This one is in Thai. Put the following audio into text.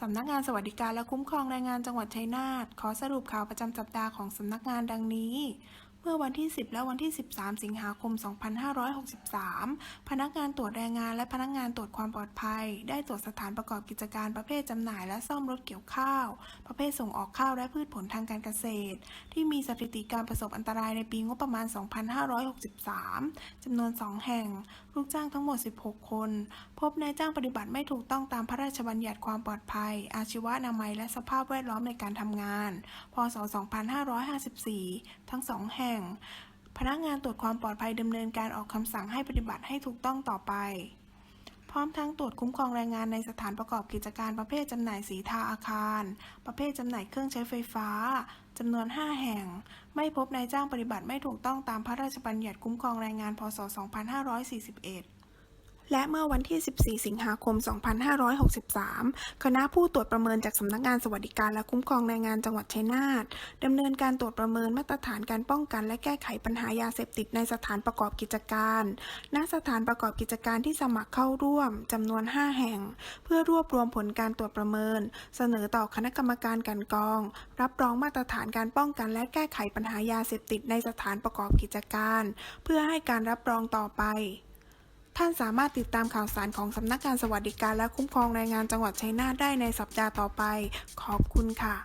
สำนักงานสวัสดิการและคุ้มครองแรงงานจังหวัดชัยนาทขอสรุปข่าวประจำสัปดาห์ของสำนักงานดังนี้ มื่อวันที่ 10 และวันที่ 13 สิงหาคม 2563 พนักงานตรวจแรงงานและพนักงานตรวจความปลอดภัย ได้ตรวจสถานประกอบกิจการประเภทจำหน่ายและซ่อมรถเกี่ยวข้าว ประเภทส่งออกข้าวและพืชผลทางการเกษตร ที่มีสถิติการประสบอันตรายในปีงบประมาณ 2563 จำนวน 2 แห่ง ลูกจ้างทั้งหมด 16 คน พบนายจ้างปฏิบัติไม่ถูกต้องตามพระราชบัญญัติความปลอดภัย อาชีวะนามัย และสภาพแวดล้อมในการทำงาน พศ 2554 ทั้งสองแห่งพนักงานตรวจความปลอดภัยดำเนินการออกคำสั่งให้ปฏิบัติให้ถูกต้องต่อไป พร้อมทั้งตรวจคุ้มครองแรงงานในสถานประกอบกิจการประเภทจำหน่ายสีทาอาคาร ประเภทจำหน่ายเครื่องใช้ไฟฟ้าจำนวน 5 แห่ง ไม่พบนายจ้างปฏิบัติไม่ถูกต้องตามพระราชบัญญัติคุ้มครองแรงงาน พศ 2541 และเมื่อวันที่ 14 สิงหาคม 2563 คณะผู้ตรวจประเมินจากสำนักงานสวัสดิการและคุ้มครองแรงงานจังหวัดชัยนาทดำเนินการตรวจประเมินมาตรฐานการป้องกัน และแก้ไขปัญหายาเสพติดในสถานประกอบกิจการ ณ สถานประกอบกิจการที่สมัครเข้าร่วมจำนวน 5 แห่ง เพื่อรวบรวมผลการตรวจประเมิน เสนอต่อคณะกรรมการกันกอง รับรองมาตรฐานการป้องกัน และแก้ไขปัญหายาเสพติดในสถานประกอบกิจการ เพื่อให้การรับรองต่อไป ท่านสามารถติดตามข่าวสารของสำนักงานสวัสดิการและคุ้มครองแรงงานจังหวัดชัยนาทได้ในสัปดาห์ต่อไป ขอบคุณค่ะ